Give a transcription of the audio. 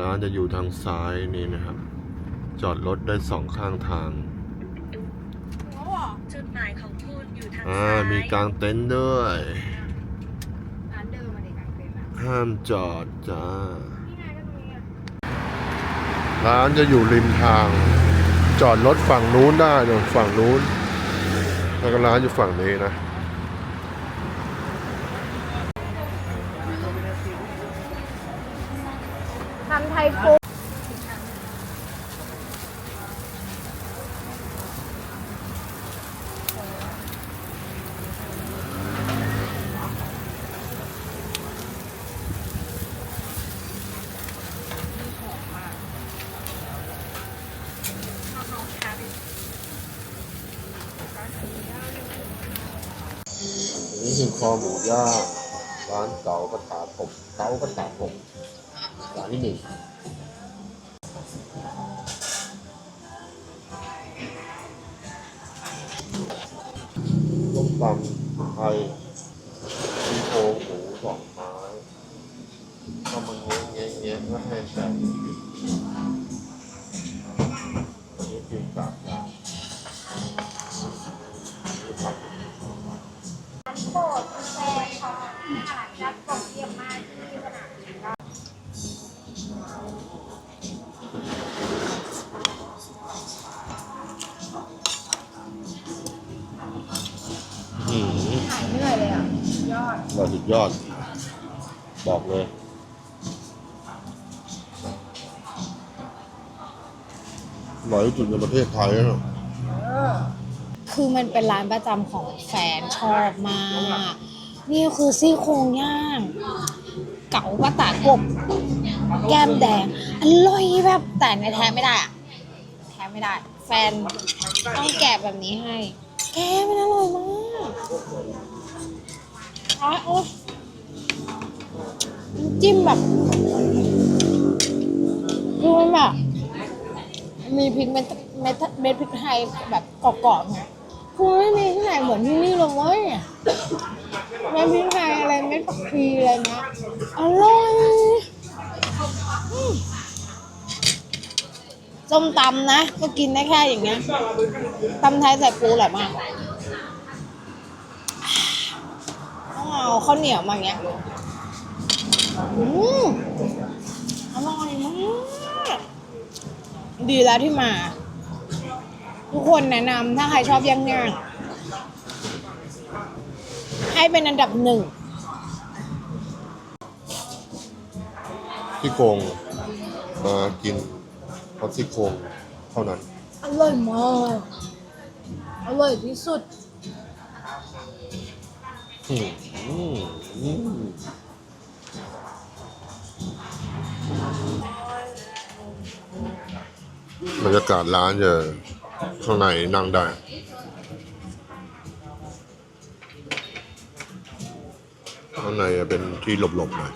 ร้านจะอยู่ทางซ้ายนี่นะครับ จอดรถได้สองข้างทางจุดหมายของคุณอยู่ทางอ่าซ้ายมีกางเต็นท์ด้วย ร้านเดิมมาเด็กกางเต็นท์อะห้ามจอดจ้า นี่ไงก็ตรงนี้อะร้านจะอยู่ริมทาง จอดรถฝั่งนู้นได้เนอะฝั่งนู้น แล้วก็ร้านอยู่ฝั่งนี้นะ ทำไทยฟูนี่คือคอหมูย่างร้านเก๋ากระถาผมเก๋ากระถาผม ร้านที่หนึ่งต้มตำไทยซี่โครงหมูส เหนื่อยเลยอะ ยอดเราสุดยอด บอกเลยอร่อยที่สุดในประเทศไทยแล้วเนอะคือมันเป็นร้านประจำของแฟนชอบมาก นี่คือซี่โครงย่าง เก๋าปะตากบ แก้มแดง อร่อยแบบแต่ในแท้ไม่ได้อะแท้ไม่ได้ แฟนต้องแกะแบบนี้ให้ แกมันอร่อยมาก อ๋อโอ้จิ้มแบบคือมันแบบมีพริกเม็ดเม็ดเม็ดพริกไทยแบบกรอบๆเนี่ยคือไม่มีที่ไหนเหมือนที่นี่เลยเว้ยเม็ดพริกไทยอะไรเม็ดผักชีอะไรเนี้ยอร่อยอืมส้มตำนะ ก็กินได้แค่อย่างเงี้ยตำไทยใส่ปูอร่อยมาก ข้าวเหนียวมาอย่างเงี้ยอืมอร่อยมากดีแล้วที่มา ทุกคนแนะนำถ้าใครชอบย่างย่างให้เป็นอันดับหนึ่งที่โครงมากินเพราะที่โครงเท่านั้น อร่อยมากอร่อยที่สุด อืมอืมอืม บรรยากาศร้านจะข้างในนั่งได้ข้างในเป็นที่หลบๆหน่อย